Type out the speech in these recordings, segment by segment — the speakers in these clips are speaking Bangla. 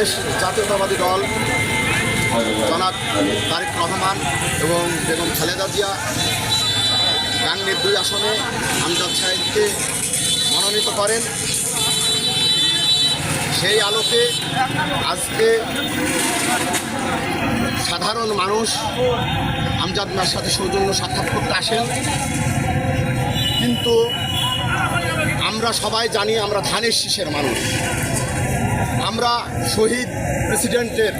বাংলাদেশ জাতীয়তাবাদী দল জনাব তারেক রহমান এবং বেগম খালেদা জিয়া গাঙ্গের দুই আসনে আমজাদ সাহেবকে মনোনীত করেন। সেই আলোকে আজকে সাধারণ মানুষ আমজাদ মিয়ার সাথে সৌজন্য সাক্ষাৎ করতে আসেন। কিন্তু আমরা সবাই জানি আমরা ধানের শীষের মানুষ। আমরা শহীদ প্রেসিডেন্টের,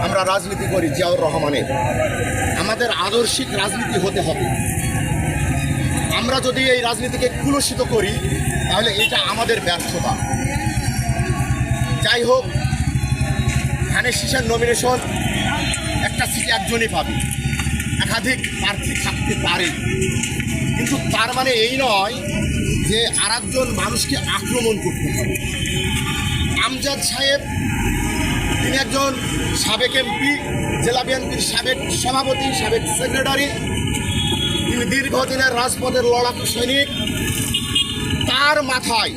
আমরা রাজনীতি করি জিয়াউর রহমানের। আমাদের আদর্শিক রাজনীতি হতে হবে। আমরা যদি এই রাজনীতিকে কুলসিত করি, তাহলে এটা আমাদের ব্যর্থতা। যাই হোক, ধানের শীষের নমিনেশন একটা সিট একজনই পাবে। একাধিক প্রার্থী থাকতে পারে। কিন্তু তার মানে এই নয় যে আর মানুষকে আক্রমণ করতে হবে। আমজাদ সাহেব, তিনি একজন সাবেক এমপি, জেলা বিএনপির সাবেক সভাপতি, সাবেক সেক্রেটারি। তিনি দীর্ঘদিনের রাজপথের লড়াকু সৈনিক। তার মাথায়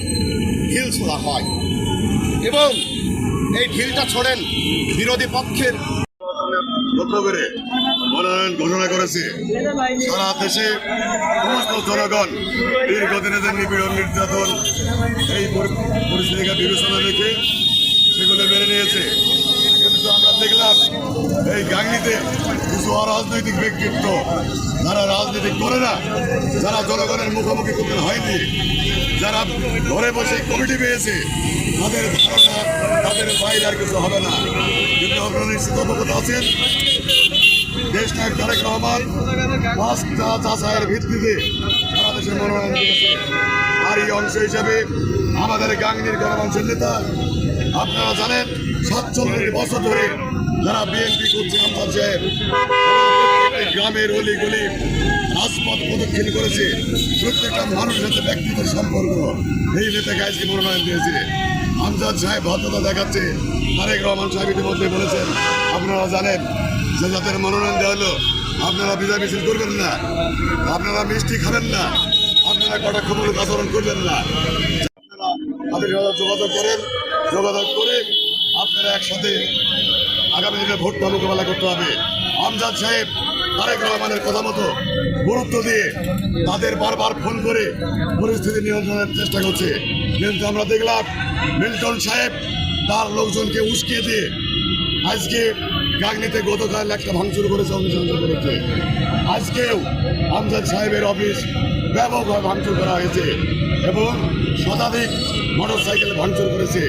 ঢিল ছোড়া হয় এবং এই ঢিলটা ছোড়েন বিরোধী পক্ষের করে মনোনয়ন ঘোষণা করেছে। সারা দেশে সমস্ত জনগণ দীর্ঘদিনের নিপীড়ন, নির্যাতন, এই পরিস্থিতিকে বিবেচনা রেখে সেগুলো মেনে নিয়েছে। কিন্তু আমরা দেখলাম, এই গাঙ্গিতে কিছু অরাজনৈতিক ব্যক্তিত্ব যারা রাজনীতি করে না, যারা জনগণের মুখোমুখি করতে হয়নি, যারা ঘরে বসে কমিটি পেয়েছে, তাদের ধারণা, তাদের বাইরে আর কিছু হবে না। কিন্তু আপনারা নিশ্চিত অবগত আছেন দেশ নায়ক তারেক রহমান পাঁচটা চাষায়ের ভিত্তিতে সারা দেশে মনোনয়ন দিয়েছে। আর এই অংশ হিসাবে আমাদের গাঙ্গির গণমাংসের নেতা, আপনারা জানেন, সাতচল্লিশ বছর ধরে যারা বিএনপি করছে আমজাদ সাহেব গ্রামের অলি গলি রাজপথ প্রদক্ষিণ করেছে। প্রত্যেকটা মানুষের সাথে ব্যক্তিগত সম্পর্ক। এই নেতাকে আজকে মনোনয়ন দিয়েছে। আমজাদ সাহেব ভদ্রতা দেখাচ্ছে। তারেক রহমান সাহেব ইতিমধ্যে বলেছেন, আপনারা জানেন, যে যাদের মনোনয়ন দেওয়া হলো, আপনারা বিজয় মিছিল করবেন না, আপনারা মিষ্টি খাবেন না, আপনারা কটা কটাক্ষমূলক আচরণ করবেন না। আপনারা যোগাযোগ করেন, যোগাযোগ করে আপনারা একসাথে আগামী দিনে ভোটটা মোকাবেলা করতে হবে। আমজাদ সাহেব তারেক রহমানের কথা মতো গুরুত্ব দিয়ে তাদের বারবার ফোন করে পরিস্থিতি নিয়ন্ত্রণের চেষ্টা করছে। কিন্তু আমরা দেখলাম মিল্টন সাহেব তার লোকজনকে উস্কিয়ে দিয়ে আজকে গাগনিতে গতকাল একটা ভাঙচুর করেছে অনুসন্ধান করেছে। আজকেও আমজাদ সাহেবের অফিস ব্যাপকভাবে ভাঙচুর করা হয়েছে এবং শতাধিক মোটর সাইকেল ভাঙচুর করেছে।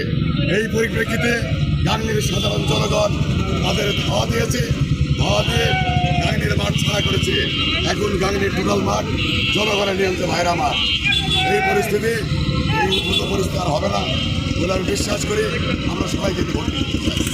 এই পরিপ্রেক্ষিতে গাংনির সাধারণ জনগণ তাদের ধাওয়া দিয়েছে। ধাওয়া দিয়ে গাংনির মাঠ ছাড়া করেছে। এখন গাংনির টোটাল মাঠ জনগণের নিয়ন্ত্রণ ভাইরা মাঠ। এই পরিস্থিতি এই উদ্ভূত পরিস্থিতি আর হবে না বলে আমি বিশ্বাস করি। আমরা সবাইকে ভোট দিতে চাই।